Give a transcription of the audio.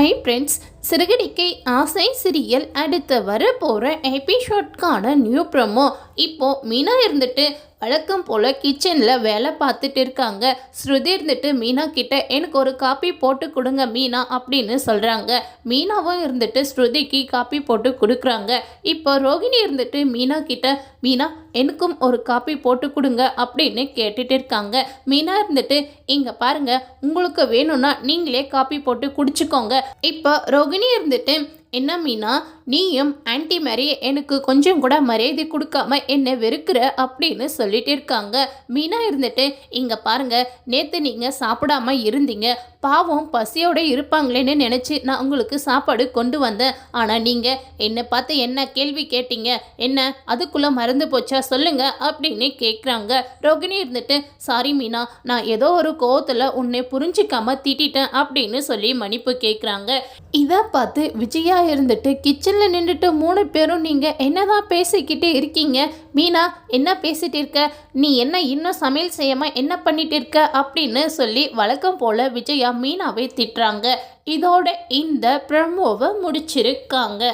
Hi friends சிறுகடிக்கை ஆசை serial அடுத்து வரப்போகிற எபிசோட்கான நியூ ப்ரமோ இப்போது மீனா இருந்துட்டு வழக்கம் போல் கிச்சனில் வேலை பார்த்துட்டு இருக்காங்க. ஸ்ருதி இருந்துட்டு மீனா கிட்ட எனக்கு ஒரு காப்பி போட்டு கொடுங்க மீனா அப்படின்னு சொல்கிறாங்க மீனாவும் இருந்துட்டு ஸ்ருதிக்கு காப்பி போட்டு கொடுக்குறாங்க. இப்போ ரோகிணி இருந்துட்டு மீனா கிட்ட மீனா எனக்கும் ஒரு காப்பி போட்டு கொடுங்க அப்படின்னு கேட்டுட்டு இருக்காங்க. மீனா இருந்துட்டு இங்கே பாருங்க உங்களுக்கு வேணும்னா நீங்களே காப்பி போட்டு குடிச்சுக்கோங்க. இப்போ ரோகிணி நொகுனி இருந்துட்டு என்ன மீனா நீயும் ஆன்டி மாதிரி எனக்கு கொஞ்சம் கூட மரியாதை கொடுக்காம என்னை வெறுக்கிற அப்படின்னு சொல்லிட்டு இருக்காங்க. மீனா இருந்துட்டு இங்க பாருங்க நேத்து நீங்க சாப்பிடாம இருந்தீங்க. பாவம் பசியோட இருப்பாங்களேன்னு நினச்சி நான் உங்களுக்கு சாப்பாடு கொண்டு வந்தேன். ஆனால் நீங்கள் என்னை பார்த்து என்ன கேள்வி கேட்டீங்க? என்ன? அதுக்குள்ளே மறந்து போச்சா? சொல்லுங்க அப்படின்னு கேட்குறாங்க ரோகிணி இருந்துட்டு சாரி மீனா நான் ஏதோ ஒரு கோவத்தில் உன்னை புரிஞ்சிக்காம திட்டிட்டேன் அப்படின்னு சொல்லி மன்னிப்பு கேட்குறாங்க இதை பார்த்து விஜயா இருந்துட்டு கிச்சனில் நின்றுட்டு மூணு பேரும் நீங்கள் என்னதான் பேசிக்கிட்டே இருக்கீங்க? மீனா என்ன பேசிகிட்டு இருக்க? நீ என்ன இன்னும் சமையல் செய்யாமல் என்ன பண்ணிட்டு இருக்க? அப்படின்னு சொல்லி வழக்கம் போல் விஜயா மீனாவை திட்டுறாங்க. இதோட இந்த ப்ரமோவை முடிச்சிருக்காங்க.